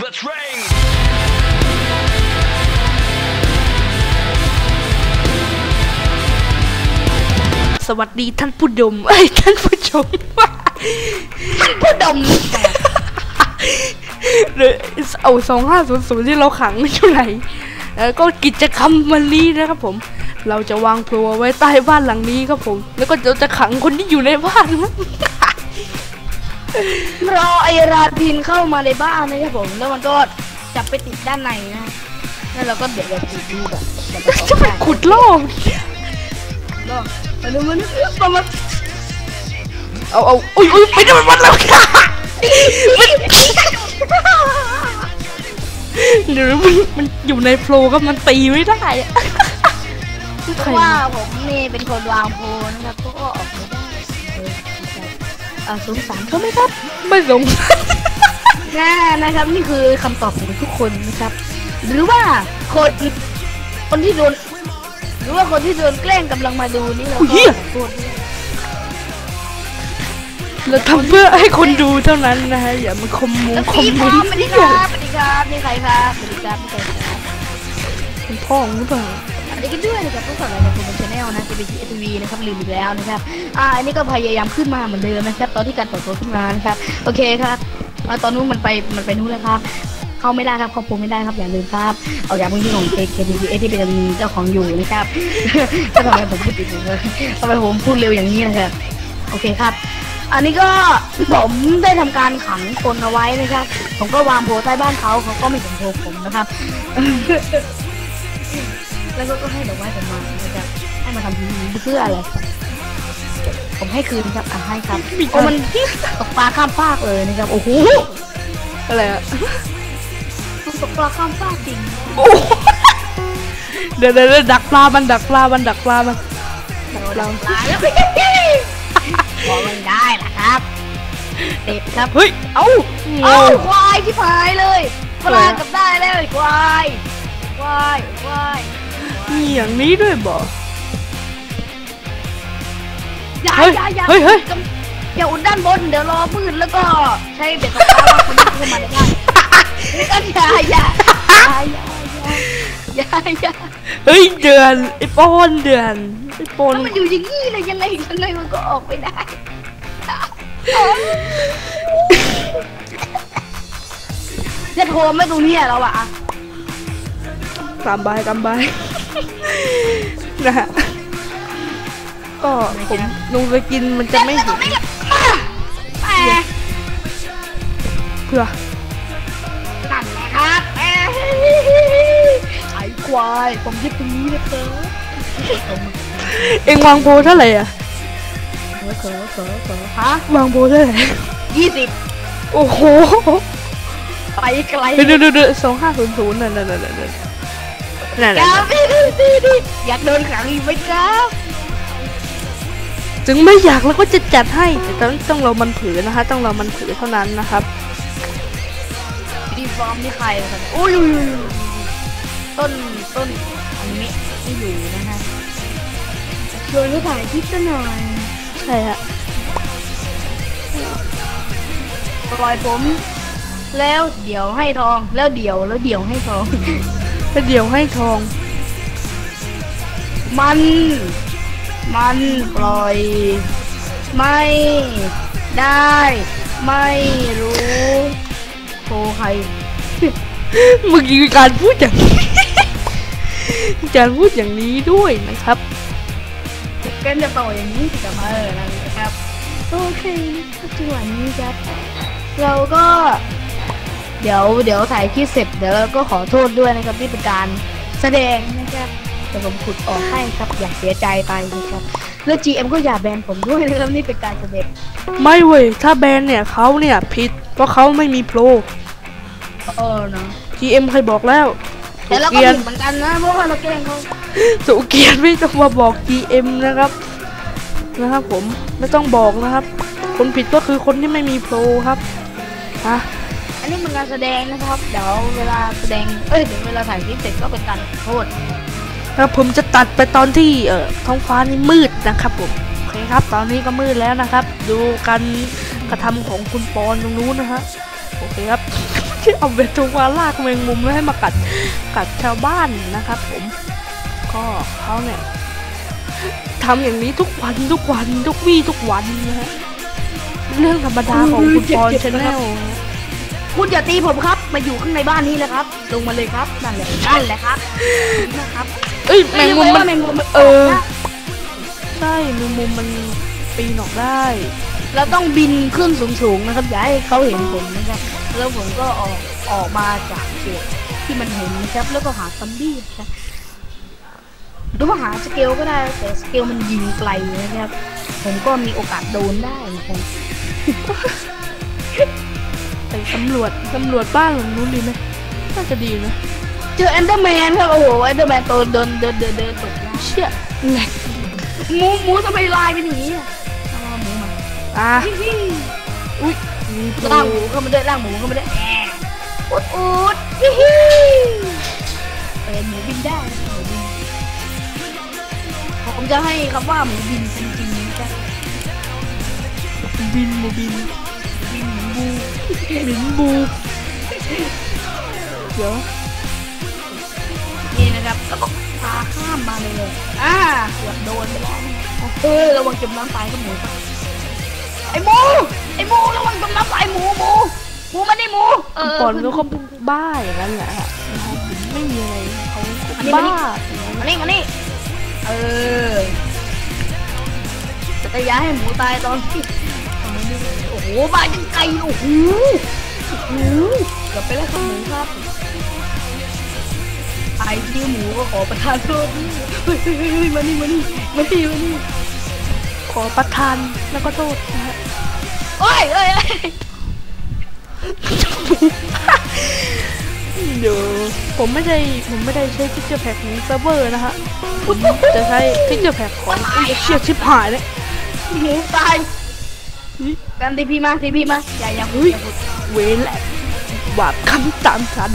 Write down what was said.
the train. สวัสดีท่านผู้ดม เอ้ยท่านผู้ชมท่านผู้ดมหรือเอาสองห้าศูนย์ศูนย์ที่เราขังอยู่ไหนแล้วก็กิจกรรมวันนี้นะครับผม เราจะวางครัวไว้ใต้บ้านหลังนี้ครับผม แล้วก็เราจะขังคนที่อยู่ในบ้านนะ รอไอราพินเข้ามาในบ้านนะครับผม แล้วมันก็จับไปติดด้านในนะแล้วเราก็เดี๋ยวเราติดดูแบบเดี๋ยวเราจะไปขุดโลกก็มันมันมันมันเอาเอาอุ้ยอุ้ยไปดูมันมันแล้วค่ะหรือมันมันอยู่ในโฟล์ก็มันตีไม่ได้เพราะว่าผมนี่เป็นคนวางโพลนะครับก็ออกไม่ได้ อ่อสงสารเขาไหมครับ ไม่สงแน่นะครับ นี่คือคำตอบของทุกคนนะครับ หรือว่าคนคนที่โดนหรือว่าคนที่โดนแกล้งกำลังมาดูนี่เราอุ๊ยก็เหี้ยขอโทษด้วย เราทำเพื่อให้คนดูเท่านั้นนะฮะอย่ามาคอมมงแล้วคอมพี่เมพร้อนมต์สวัสดีครับสวัสดีครับนี่ใครครับสวัสดีครับนี่ใครครับ เป็นพ่อหรือเปล่าสวัส ดีกันด้วยนะครับพวกเราในคุณชาแนลนะจะเป็นทีวีนะครับลืมอีกแล้วนะครับอ่าอันนี้ก็พยายามขึ้นมาเหมือนเดิมนะครับ ตอนที่การเปิดตัวขึ้นมานะครับโอเคครับอ่าตอนนู้นมันไปมันไปนู้นแล้วครับเข้าไม่ได้ครับเข้าปูไม่ได้ครับอย่าลืมครับเอาอย่างพื้นที่ของ KTV ที่เป็นเจ้าของอยู่นะครับทำไมผมพูดติดเลยทำไมผมพูดเร็วอย่างนี้นะครับโอเคครับอันนี้ก็ผมได้ทำการขังคนเอาไว้นะครับ ผมก็วางโพใต้บ้านเขาเขาก็ไม่เห็นโพผมนะครับ แล้วก็ให้ดอกไม้ผมมานะครับให้มาทำทีนี้เพื่ออะไรครับผมให้คืนครับอะให้ครับโอ้มันตกปลาข้ามฟากเลยนะครับ โอ้โหอะไรอะมันตกปลาข้ามฟากจริงโอ้โหเดี๋ยวเดี๋ยวเดี๋ยวดักปลา มันดักปลา มันดักปลา มันดักปลาตายแล้วบอกไม่ได้นะครับเด็ดครับ เฮ้ยเอ้าเอ้า เอ้าควายที่พายเลยปลากับได้แล้วไอ้ควายควายควาย มีอย่างนี้ด้วยบ่อย่าเฮ้ยอย่าอย่าเฮ้ยเฮ้ยอย่าอุดด้านบนเดี๋ยวรอมืดแล้วก็ใช้เบ็ดตกปลาว่าคนที่เข้ามาในบ้านนี่ก็อย่าอย่าอย่าอย่าอย่าอย่าเฮ้ยเดือนไอปอนเดือนไอปอนถ้ามันอยู่อย่างนี้เลยยังไงยังไงมันก็ออกไปได้จะโทรไม่ตรงนี้แล้วอะตามบายตามบาย นะฮะก็ผมลงไปกินมันจะไม่ตเห็รนงนี้กับแต่เพื่อนั่นแหละครับแหมไอ้ควายผมยึดตรงนี้นะเธอเอ็งวางโพเท่าไหร่อะเขอเขอเขอเขอฮะวางโพเท่าไหร่ยี่สิบโอ้โหไปไกลเดี๋ยวเดี๋ยวเดี๋ยวสองห้าศูนย์ศูนย์นั่นนั่นนั่น นั่นนั่นนั่นครับพี่ดูดิดิอยากโดนขังอีกไหมครับถึงไม่อยากแล้วก็จะจัดให้แต่ต้องต้องเรามันผือนะคะ ต้องเรามันผือเท่านั้นนะครับ ดีฟอร์มนี่ใครครับโอ้ยอุ้ยอุ้ยอุ้ยต้นต้นอันนี้ไม่อยู่นะฮะชวนเขาถ่ายคลิปกันหน่อยใช่ฮะปล่อยผม แล้วเดี๋ยวให้ทองแล้วเดี๋ยวแล้วเดี๋ยวให้ทอง แล้วเดี๋ยวให้ทอง มัน มันปล่อย ไม่ได้ ไม่รู้โทรใครเมื่อกี้มีการพูดอย่างนี้มีการพูดอย่างนี้ด้วยนะครับกันจะต่ออย่างนี้สิกับเออนั่นแหละครับ โอเคนะครับจังหวะนี้ครับ เราก็ เดี๋ยวเดี๋ยวถ่ายคลิปเสร็จเดี๋ยวเราก็ขอโทษด้วยนะครับที่เป็นการแสดงนะครับแต่ผมขุดออกให้ครับอย่าเสียใจไปนะครับแล้ว GM ก็อย่าแบนผมด้วยนะครับนี่เป็นการแสดงไม่เว้ยถ้าแบนเนี่ยเขาเนี่ยผิดเพราะเขาไม่มีโปรเออเนาะ GM เคยบอกแล้วแต่เราก็เกียผินดเหมือนกันนะเพราะว่าเราแกล้งเขาสุเกียรติไม่ต้องมาบอก GM นะครับนะครับผมไม่ต้องบอกนะครับ คนผิดก็คือคนที่ไม่มีโปรครับฮะ อันนี้เป็นการแสดงนะครับ เดี๋ยวเวลาแสดง เอ้ยเดี๋ยวเวลาถ่ายคลิปเสร็จก็เป็นการขอโทษแล้วผมจะตัดไปตอนที่เอ่อท้องฟ้านี่มืดนะครับผมโอเคครับ ตอนนี้ก็มืดแล้วนะครับ ดูการกระทำของคุณปอนตรงนู้นนะฮะโอเคครับที่เอาเบตูวาลากแมงมุมไม่ให้มากัดกัดชาวบ้านนะครับ ผม ก็เขาเนี่ยทำอย่างนี้ทุกวันทุกวันทุกวี่ทุกวันนะฮะเรื่องธรรมดาของคุณปอนชาแนล คุณอย่าตีผมครับ มาอยู่ข้างในบ้านนี้เลยครับ ลงมาเลยครับ นั่นแหละนั่นแหละครับนะครับ เอ้ยแมงมุมไรู้มัว่านแมงมุมมันเออกนะใช่แมงมุมมันปีนออกได้ เราต้องบินขึ้นสูงๆนะครับ อย่าให้เขาเห็นผมนะครับ แล้วผมก็ออกออกมาจากเขตที่มันเห็นนะครับ แล้วก็หาซัมบี้นะครับหรือว่าหาสเกลก็ได้ แต่สเกลมันยิงไกลนะครับ ผมก็มีโอกาสโดนได้นะครับ ไปสำรวจสำรวจบ้านหลังนู้นดีไหมน่าจะดีนะเจอแอนเดอร์แมนครับโอ้โหแอนเดอร์แมนตัวเดินเดินเดินเดินตกน้เชี่ยแหลกำหมูหมูทำไมลายเป็นอย่างนี้อะเอาหมูมาอะฮิฮิอุ้ยมีปูร่างหมูเข้ามาด้วยร่างหมูเข้ามาด้วยแอะอุดอุดฮิฮิเออหมูบินได้นะหมูบินผมจะให้คำว่าหมูบินจริงๆนะครับบินหมูบิน บินหมินบูเดี๋ยวนี่นะครับแล้วก็พาข้ามมาเลยเลยอ่าเกือบโดนแล้วเออระวังจมน้ำตายกับหมูไอ้หมูไอ้หมูระวังจมน้ำตายหมูหมูหมูมันนี่หมูเออก่อนก็เขาบ้าอย่างนั้นแหละนะไม่มีอะไรเขาอันนี้บ้ามานี่มานี่เออจะตะย้ายให้หมูตายตอนที่ มาจังไกลโอ้โหโอ้โหกือบไปแล้วครับหมูครับไอ้ที่หมูก็ขอประทานโทษมานี่มานี่มานี่มานี่ขอประทานแล้วก็โทษนะฮะโอ้ยเอ้ยเอ้ยเดี๋ยวผมไม่ได้ผมไม่ได้ใช้พิกเจอร์แพ็กของเซิร์ฟเวอร์นะฮะผมจะใช้พิกเจอร์แพ็กของไอเชี่ยชิบหายเลยหมูตาย กันทีพีมาทีพีมา อย่าอย่าพูดอย่าพูดเวรแหละบาปคำตามฉัน